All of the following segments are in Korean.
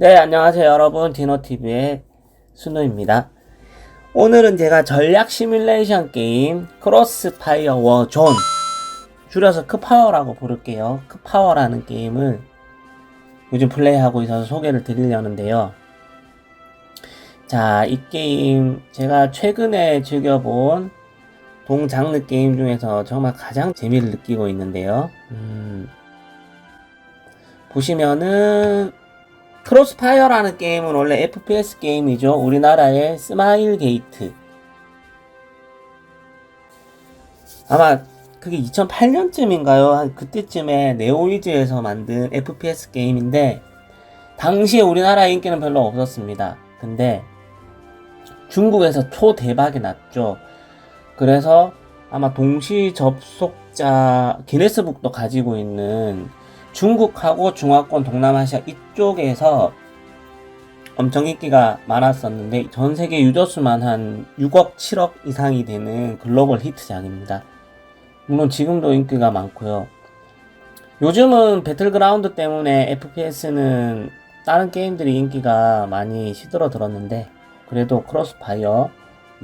네, 안녕하세요 여러분. 디노TV의 순우입니다. 오늘은 제가 전략 시뮬레이션 게임 크로스파이어 워존 줄여서 크파워라고 부를게요. 크파워라는 게임을 요즘 플레이하고 있어서 소개를 드리려는데요. 자, 이 게임 제가 최근에 즐겨본 동장르 게임 중에서 정말 가장 재미를 느끼고 있는데요. 음, 보시면은 크로스파이어라는 게임은 원래 FPS 게임이죠. 우리나라의 스마일 게이트. 아마 그게 2008년쯤인가요? 한 그때쯤에 네오이즈에서 만든 FPS 게임인데 당시에 우리나라 인기는 별로 없었습니다. 근데 중국에서 초대박이 났죠. 그래서 아마 동시 접속자 기네스북도 가지고 있는 중국하고 중화권 동남아시아 이쪽에서 엄청 인기가 많았었는데 전 세계 유저 수만 한 6억, 7억 이상이 되는 글로벌 히트작입니다. 물론 지금도 인기가 많고요. 요즘은 배틀그라운드 때문에 FPS는 다른 게임들이 인기가 많이 시들어들었는데 그래도 크로스파이어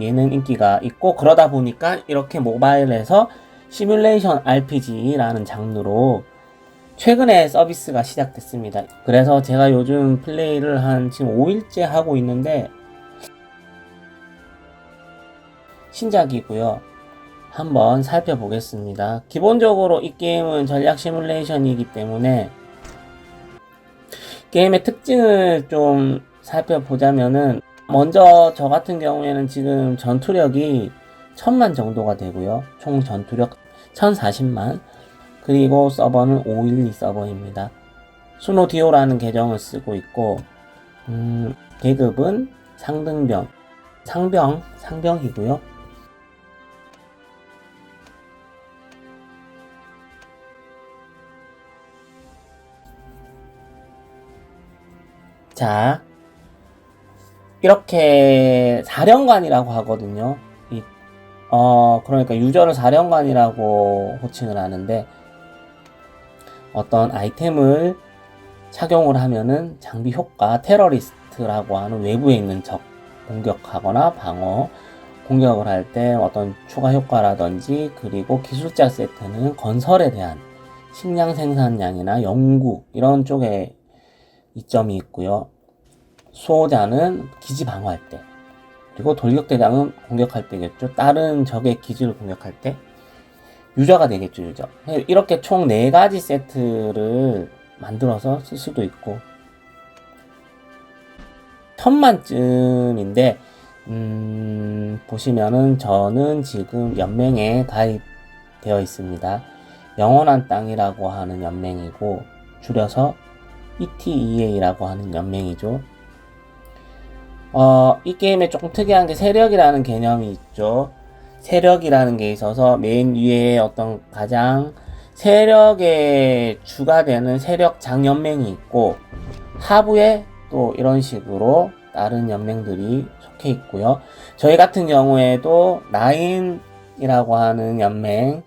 얘는 인기가 있고 그러다 보니까 이렇게 모바일에서 시뮬레이션 RPG라는 장르로 최근에 서비스가 시작됐습니다. 그래서 제가 요즘 플레이를 한 지금 5일째 하고 있는데 신작이고요. 한번 살펴보겠습니다. 기본적으로 이 게임은 전략 시뮬레이션이기 때문에 게임의 특징을 좀 살펴보자면은 먼저 저 같은 경우에는 지금 전투력이 천만 정도가 되고요. 총 전투력 1040만 그리고 서버는 512 서버입니다. 수노디오라는 계정을 쓰고 있고 음, 계급은 상등병, 상병, 상병이고요. 자, 이렇게 사령관이라고 하거든요. 이, 어, 그러니까 유저를 사령관이라고 호칭을 하는데 어떤 아이템을 착용을 하면은 장비 효과 테러리스트라고 하는 외부에 있는 적 공격하거나 방어 공격을 할 때 어떤 추가 효과라든지 그리고 기술자 세트는 건설에 대한 식량 생산량이나 연구 이런 쪽에 이점이 있고요. 수호자는 기지 방어할 때 그리고 돌격대장은 공격할 때겠죠. 다른 적의 기지를 공격할 때 유저가 되겠죠, 유저. 이렇게 총 4가지 세트를 만들어서 쓸 수도 있고, 천만쯤인데, 음, 보시면은 저는 지금 연맹에 가입되어 있습니다. 영원한 땅이라고 하는 연맹이고, 줄여서 ETEA라고 하는 연맹이죠. 어, 이 게임에 조금 특이한 게 세력이라는 개념이 있죠. 세력이라는 게 있어서 맨 위에 어떤 가장 세력의 주가 되는 세력 장연맹이 있고 하부에 또 이런 식으로 다른 연맹들이 속해 있고요. 저희 같은 경우에도 나인이라고 하는 연맹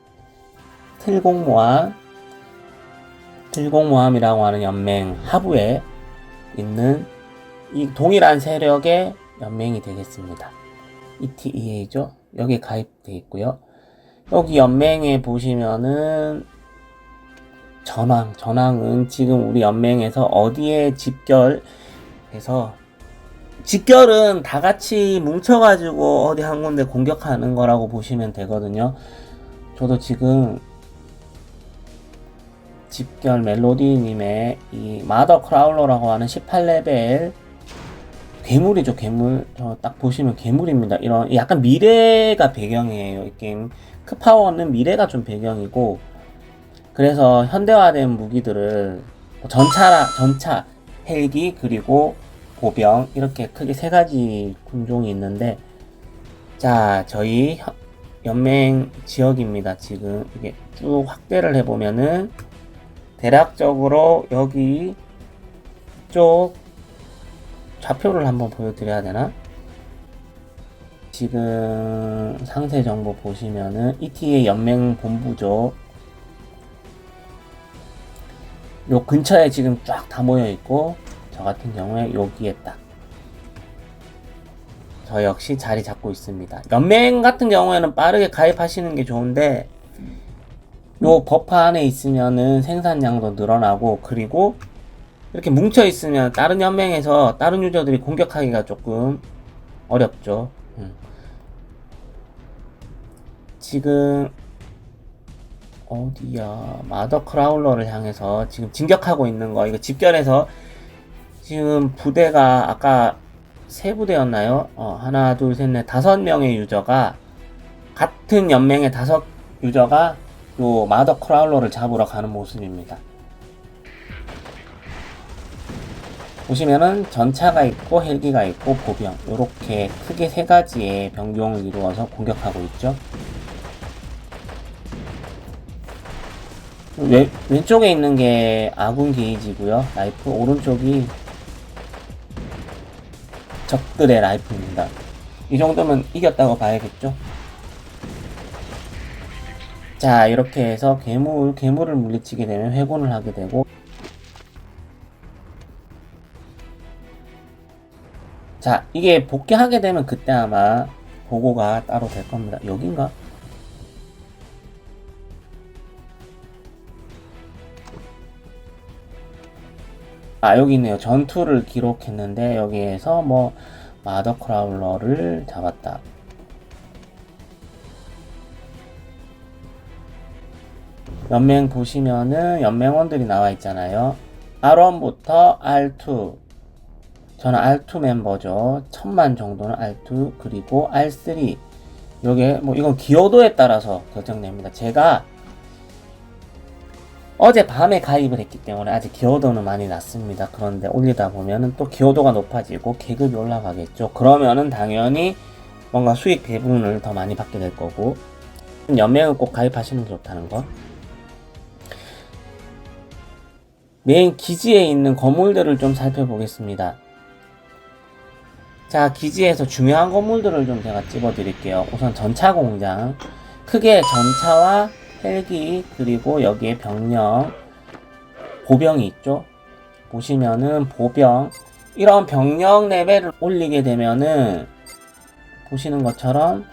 틀공모함 틀공모함이라고 하는 연맹 하부에 있는 이 동일한 세력의 연맹이 되겠습니다. ETEA죠. 여기 가입되어 있고요. 여기 연맹에 보시면은 전황, 전황은 지금 우리 연맹에서 어디에 집결해서 집결은 다 같이 뭉쳐가지고 어디 한 군데 공격하는 거라고 보시면 되거든요. 저도 지금 집결 멜로디님의 이 마더 크라울러라고 하는 18레벨 괴물이죠, 괴물. 딱 보시면 괴물입니다. 이런 약간 미래가 배경이에요. 이 게임. 크파워는 미래가 좀 배경이고 그래서 현대화된 무기들을 전차라 전차, 헬기 그리고 보병 이렇게 크게 세 가지 군종이 있는데 자, 저희 연맹 지역입니다. 지금 이게 쭉 확대를 해 보면은 대략적으로 여기 쪽 좌표를 한번 보여드려야 되나? 지금 상세 정보 보시면은 ETA 연맹 본부죠. 요 근처에 지금 쫙 다 모여 있고 저 같은 경우에 여기에 딱. 저 역시 자리 잡고 있습니다. 연맹 같은 경우에는 빠르게 가입하시는 게 좋은데, 요 버프 안에 있으면은 생산량도 늘어나고, 그리고 이렇게 뭉쳐 있으면 다른 연맹에서 다른 유저들이 공격하기가 조금 어렵죠. 음. 지금 어디야 마더 크라울러를 향해서 지금 진격하고 있는 거 이거 집결해서 지금 부대가 아까 세 부대였나요? 어, 하나 둘 셋 넷 다섯 명의 유저가 같은 연맹의 다섯 유저가 요 마더 크라울러를 잡으러 가는 모습입니다. 보시면은 전차가 있고 헬기가 있고 보병 이렇게 크게 세 가지의 병종을 이루어서 공격하고 있죠. 왼, 왼쪽에 있는 게 아군 게이지고요. 라이프 오른쪽이 적들의 라이프입니다. 이 정도면 이겼다고 봐야겠죠. 자 이렇게 해서 괴물 괴물을 물리치게 되면 회군을 하게 되고 자, 이게 복귀하게 되면 그때 아마 보고가 따로 될 겁니다. 여긴가? 아, 여기 있네요. 전투를 기록했는데, 여기에서 뭐, 마더 크라울러를 잡았다. 연맹 보시면은 연맹원들이 나와 있잖아요. R1부터 R2, 저는 R2 멤버죠. 천만 정도는 R2 그리고 R3 요게 뭐 이건 기여도에 따라서 결정됩니다. 제가 어제 밤에 가입을 했기 때문에 아직 기여도는 많이 낮습니다. 그런데 올리다 보면은 또 기여도가 높아지고 계급이 올라가겠죠. 그러면은 당연히 뭔가 수익 배분을 더 많이 받게 될 거고 연맹을 꼭 가입하시는 게 좋다는 거. 메인 기지에 있는 건물들을 좀 살펴보겠습니다. 자, 기지에서 중요한 건물들을 좀 제가 찍어 드릴게요. 우선 전차 공장. 크게 전차와 헬기, 그리고 여기에 병력, 보병이 있죠. 보시면은 보병. 이런 병력 레벨을 올리게 되면은 보시는 것처럼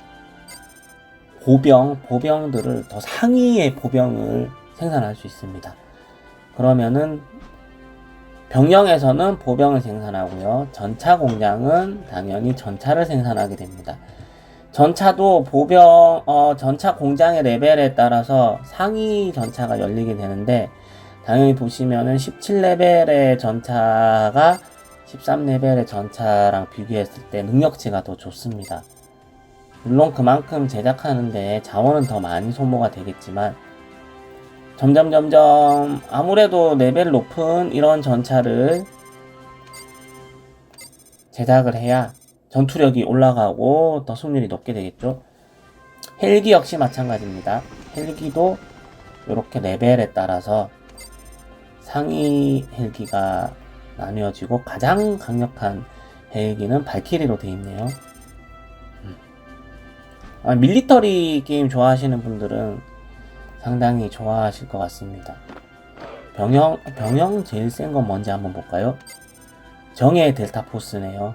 보병, 보병들을 더 상위의 보병을 생산할 수 있습니다. 그러면은 병영에서는 보병을 생산하고요. 전차 공장은 당연히 전차를 생산하게 됩니다. 전차도 보병, 어, 전차 공장의 레벨에 따라서 상위 전차가 열리게 되는데, 당연히 보시면은 17레벨의 전차가 13레벨의 전차랑 비교했을 때 능력치가 더 좋습니다. 물론 그만큼 제작하는데 자원은 더 많이 소모가 되겠지만, 점점 점점 아무래도 레벨 높은 이런 전차를 제작을 해야 전투력이 올라가고 더 승률이 높게 되겠죠. 헬기 역시 마찬가지입니다. 헬기도 이렇게 레벨에 따라서 상위 헬기가 나뉘어지고 가장 강력한 헬기는 발키리로 되어 있네요. 음. 아, 밀리터리 게임 좋아하시는 분들은 상당히 좋아하실 것 같습니다. 병영, 병영 제일 센 건 뭔지 한번 볼까요? 정의 델타 포스네요.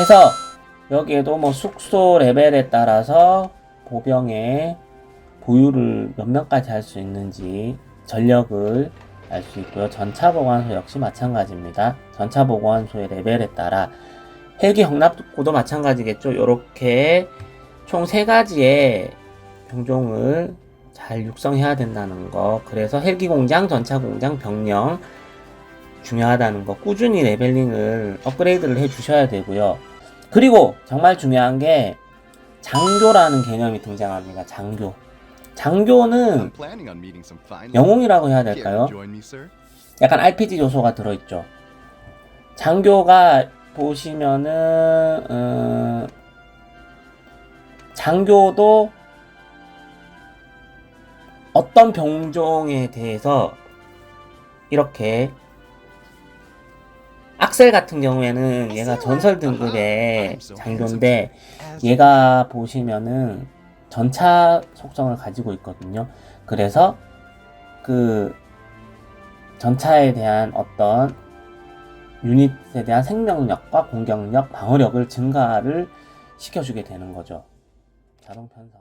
해서 여기에도 뭐 숙소 레벨에 따라서 보병의 보유를 몇 명까지 할 수 있는지 전력을 알 수 있고요. 전차 보관소 역시 마찬가지입니다. 전차 보관소의 레벨에 따라 헬기 경납고도 마찬가지겠죠. 이렇게 총 세 가지의 병종을 잘 육성해야 된다는 거. 그래서 헬기 공장, 전차 공장, 병령 중요하다는 거. 꾸준히 레벨링을 업그레이드를 해 주셔야 되고요. 그리고 정말 중요한 게 장교라는 개념이 등장합니다. 장교. 장교는 영웅이라고 해야 될까요? 약간 RPG 요소가 들어있죠. 장교가 보시면은 음, 장교도 어떤 병종에 대해서 이렇게 악셀 같은 경우에는 얘가 전설 등급의 장교인데 얘가 보시면은 전차 속성을 가지고 있거든요. 그래서 그 전차에 대한 어떤 유닛에 대한 생명력과 공격력, 방어력을 증가를 시켜주게 되는 거죠. 자동 편성.